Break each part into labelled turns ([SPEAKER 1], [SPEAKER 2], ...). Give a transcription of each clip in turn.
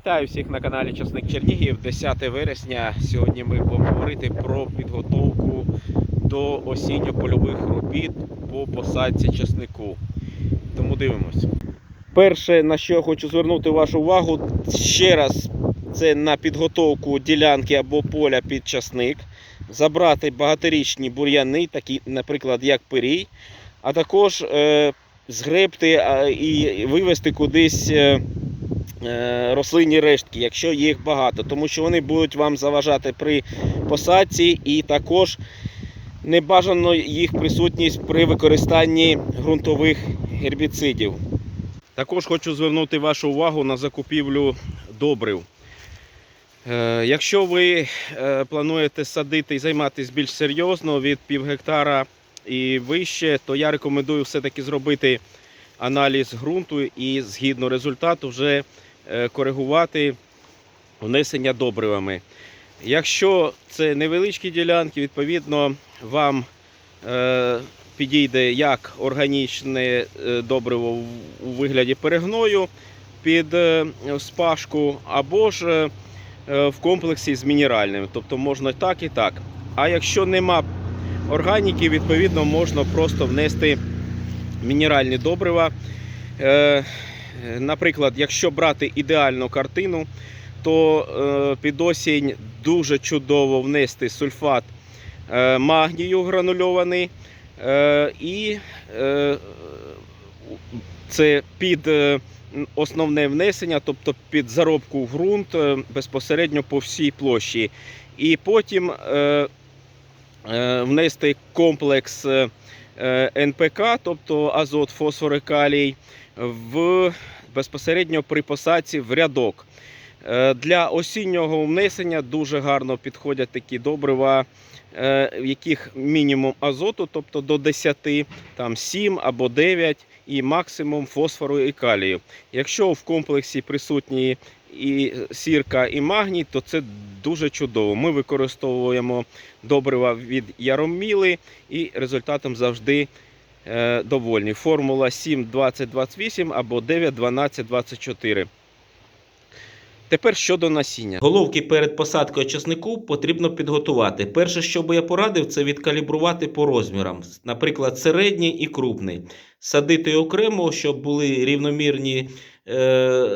[SPEAKER 1] Вітаю всіх на каналі Часник Чернігів. 10 вересня. Сьогодні ми будемо говорити про підготовку до осінньо-польових робіт по посадці часнику. Тому дивимось. Перше, на що я хочу звернути вашу увагу, ще раз, це на підготовку ділянки або поля під часник. Забрати багаторічні бур'яни, такі, наприклад, як пирій, а також е, згребти і вивести кудись. Е, рослинні рештки, якщо їх багато, тому що вони будуть вам заважати при посадці і також не бажано їх присутність при використанні ґрунтових гербіцидів. Також хочу звернути вашу увагу на закупівлю добрив. Е, Якщо ви е, плануєте садити і займатися більш серйозно від пів гектара і вище, то я рекомендую все-таки зробити аналіз ґрунту і згідно результату вже е, коригувати внесення добривами. Якщо це невеличкі ділянки, відповідно вам е, підійде як органічне е, добриво у вигляді перегною під спашку, або ж в комплексі з мінеральним. Тобто можна так і так. А якщо нема органіки, відповідно можна просто внести мінеральні добрива. Е, Наприклад, якщо брати ідеальну картину, то е, під осінь дуже чудово внести сульфат е, магнію гранульований. І це під основне внесення, тобто під заробку в ґрунт безпосередньо по всій площі. І потім внести комплекс НПК, тобто азот, фосфор і калій, в безпосередньо при посадці в рядок. Е, Для осіннього внесення дуже гарно підходять такі добрива, е, в яких мінімум азоту, тобто до 10, там 7 або 9 і максимум фосфору і калію. Якщо в комплексі присутні і сірка, і магній, то це дуже чудово. Ми використовуємо добрива від яроміли і результатом завжди е, довольні. Формула 7, 20, 28 або 9, 12, 24. Тепер щодо насіння. Головки перед посадкою часнику потрібно підготувати. Перше, що би я порадив, це відкалібрувати по розмірам. Наприклад, середній і крупний. Садити окремо, щоб були рівномірні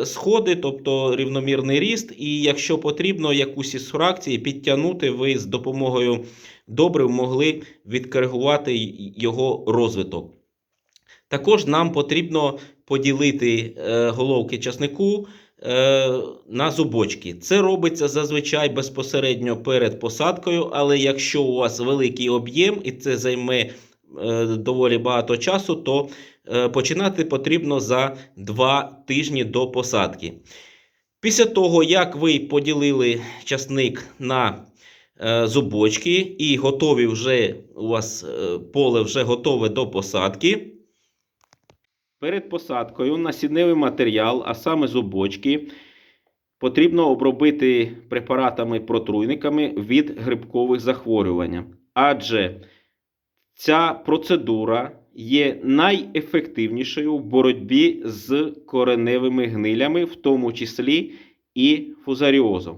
[SPEAKER 1] сходи, тобто рівномірний ріст. І якщо потрібно якусь із фракцій підтягнути, ви з допомогою добрив могли відкоригувати його розвиток. Також нам потрібно поділити е, головки часнику е, на зубочки. Це робиться зазвичай безпосередньо перед посадкою, але якщо у вас великий об'єм і це займе е, доволі багато часу, то е, починати потрібно за 2 тижні до посадки. Після того, як ви поділили часник на е, зубочки і готові вже у вас е, поле вже готове до посадки. Перед посадкою насінневий матеріал, а саме зубочки, потрібно обробити препаратами-протруйниками від грибкових захворювань. Адже ця процедура є найефективнішою в боротьбі з кореневими гнилями, в тому числі і фузаріозом.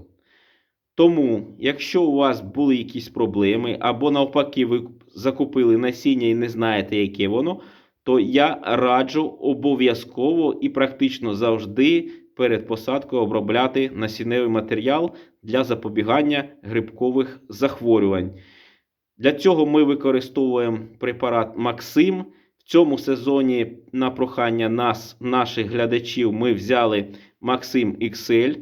[SPEAKER 1] Тому, якщо у вас були якісь проблеми, або навпаки, ви закупили насіння і не знаєте, яке воно, то я раджу обов'язково і практично завжди перед посадкою обробляти насінневий матеріал для запобігання грибкових захворювань. Для цього ми використовуємо препарат Максим. В цьому сезоні на прохання нас, наших глядачів, ми взяли Максим XL.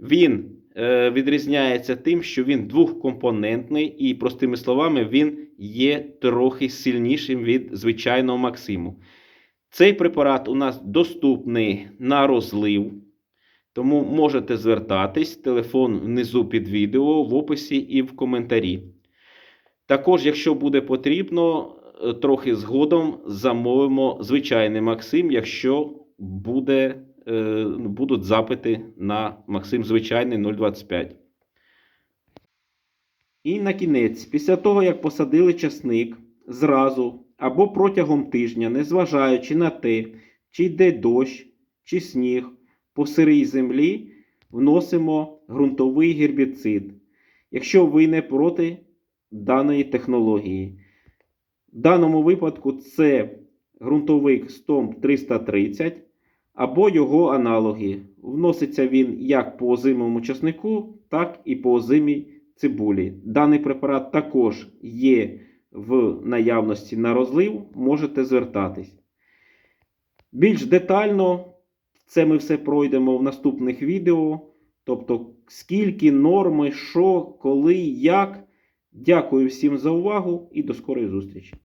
[SPEAKER 1] Він е, відрізняється тим, що він двохкомпонентний, і, простими словами, він є трохи сильнішим від звичайного Максиму. Цей препарат у нас доступний на розлив, тому можете звертатись. Телефон внизу під відео, в описі і в коментарі. Також, якщо буде потрібно, е, трохи згодом замовимо звичайний Максим, якщо буде, е, будуть запити на Максим звичайний 025. І на кінець, після того, як посадили часник, зразу або протягом тижня, незважаючи на те, чи йде дощ, чи сніг, по сирій землі, вносимо ґрунтовий гербіцид, якщо ви не проти даної технології. В даному випадку це ґрунтовик Стомп 330 або його аналоги. Вноситься він як по озимому часнику, так і по озимій цибулі. Даний препарат також є в наявності на розлив, можете звертатись. Більш детально це ми все пройдемо в наступних відео. Тобто, скільки, норми, що, коли, як. Дякую всім за увагу і до скорої зустрічі!